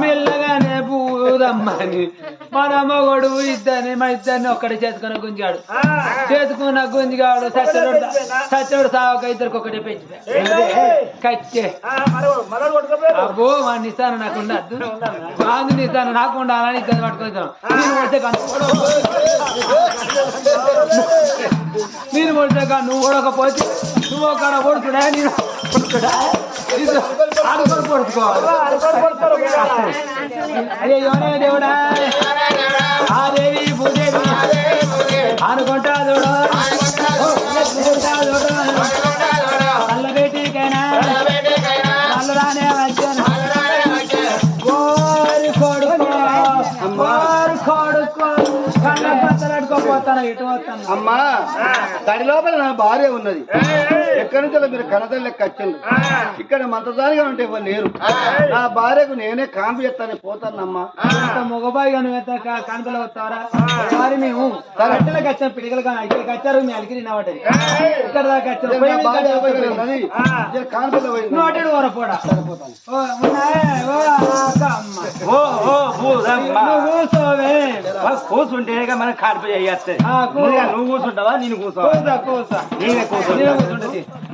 మెల్లగానే పూదమ్మని మన మొగడు ఇద్దని మా ఇద్దరిని ఒక్కడే చేసుకున్న గుంజిగాడు చేసుకున్న గుంజిగాడు సచ్చడు సచ్చడు సావక ఇద్దరికి ఒకటే పెంచి కచ్చే అబ్బో మా నిస్తాను నాకు ఉండద్దు బాగు నిశాన నాకు ఉండాలని ఇద్దరు పట్టుకుంటాను నేను కొడితే కాను నేను కొడితే కాను నువ్వు కొడకపోతే నువ్వు ఒక కొడుకుడా నేను కొడుకుడా దేవుడా. ఆ దేవి భూదేవి. అనుకుంటా చూడు. అనుకుంటా చూడు. నల్ల బేటీకైనా నల్లరానే వచ్చాను. కోరి కొడుకో కోరి కొడుకో. కళ్ళ పచ్చలాడుకోపోతాను ఇటు వస్తాను. అమ్మా దాని లోపల నా భార్య ఉన్నది. ఎక్కడి నుంచో మీరు కనతలు లెక్క వచ్చిండ్రు ఇక్కడ మంత్రదారిగా ఉంటే ఎవరు లేరు? నా భార్యకు నేనే కాంపి చేస్తాను పోతానమ్మా. మగబాయి గాను కనపల వస్తారా? మరి మేము కట్టెలకు వచ్చాం పిడికలు కానీ ఇక్కడికి వచ్చారు మీ అలికిరి నవ్వటది ఇక్కడ దాకా వచ్చారు ఉన్నది. నోటెడు వరపోడా కూర్చోవే. కూర్చుంటే మనం ఆ, కూర్చో. నువ్వు కూర్చుంటావా? నేను కూర్చో కూర్చో. కూర్చో నేనే కూర్చుంటా.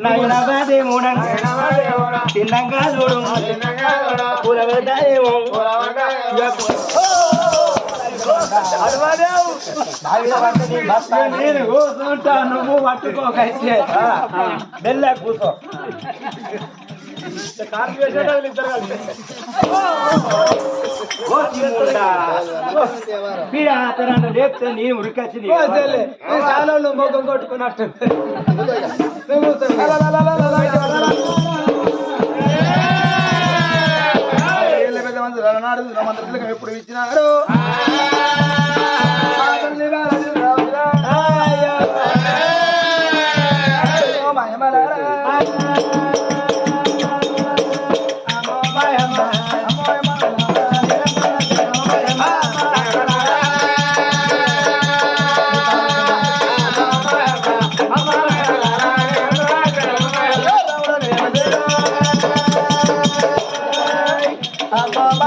నేను కూర్చుంటది. తిన్నాక చూడు. కూర పెడతాయేమో నేను కూర్చుంటా నువ్వు పట్టుకోకైతే. బెల్ల కూర్చో. లేపితే నీ ఉరికొచ్చి నీ చాలా మొగ్గం కొట్టుకున్నట్టు. మంది ఎప్పుడు ఇచ్చినారు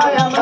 ఆ